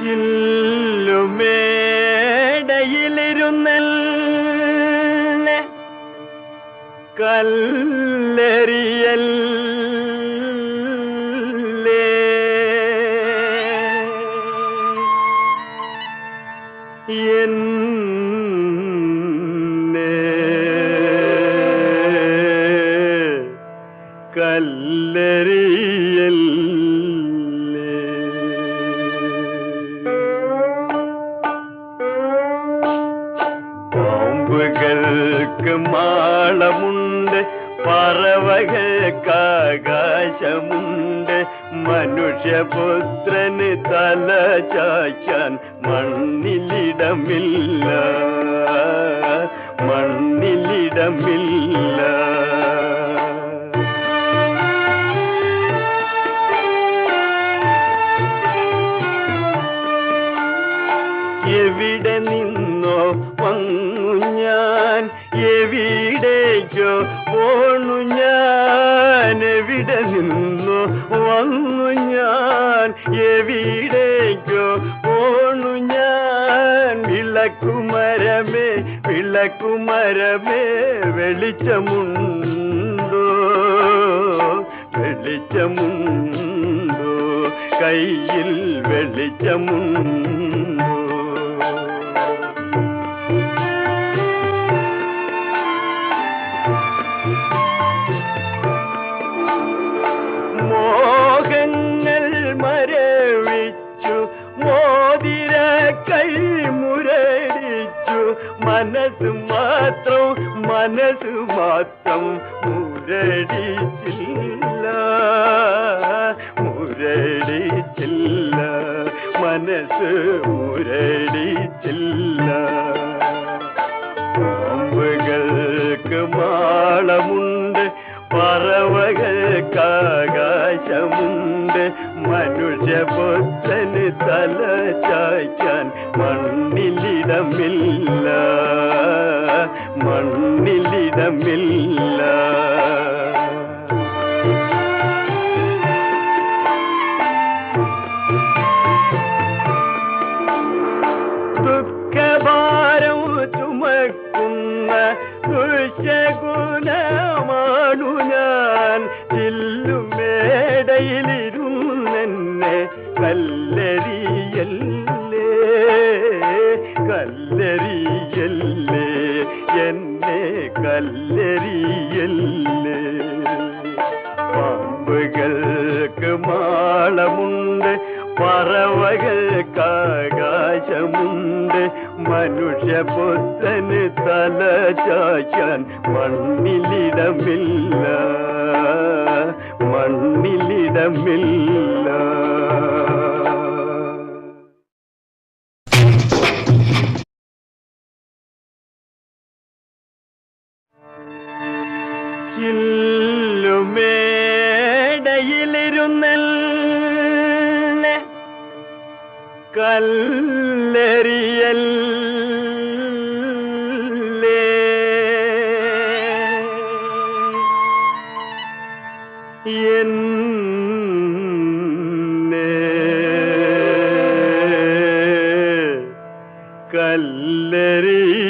ചില്ലുമേടയിലിരുന്നല്ലേ പാമ്പുകൾക്ക് മാളമുണ്ട് പറവകൾക്ക് ആകാശമുണ്ട്. മനുഷ്യപുത്രന് തല ചാച്ചാൻ മണ്ണിലിടമില്ല മണ്ണിലിടമില്ല. എവിടേക്കോ പോണു ഞാൻ. എവിടെ നിന്നു വന്നു ഞാൻ. എവിടേക്കോ പോണു ഞാൻ. വിളക്കുമരമേ വിളക്കുമരമേ വെളിച്ചമുണ്ടോ? വെളിച്ചമുണ്ടോ? കയ്യിൽ വെളിച്ചമുണ്ടോ? മനസ്സ് മാത്രം മനസ്സ് മാത്രം മുരടിച്ചില്ല. മുരടിച്ചില്ല. മനസ്സ് മുരടിച്ചില്ല. പാമ്പുകൾക്ക് മാളമുണ്ട് പറവകൾക്കാകാശമുണ്ട്. മനുഷ്യ മനുഷ്യപുത്രന് തല ചായ്ക്കാൻ മണ്ണിലിടമില്ല. മണ്ണിലിടമില്ല. ദുഃഖഭാരം ചുമക്കുന്ന ദുശഗുണമാണു ഞാൻ. ചില്ലുമേടയിലിരുന്നെന്നെ കല്ലെറിയല്ലേ? കല്ലെറിയല്ലേ? പാമ്പുകൾക്ക് മാളമുണ്ട് പറവകൾക്ക് ആകാശമുണ്ട് മനുഷ്യപുത്രന് തല ചാച്ചാൻ മണ്ണിലിടമില്ല മണ്ണിലിടമില്ല. കല്ലെറിയൽ കല്ലെറിയ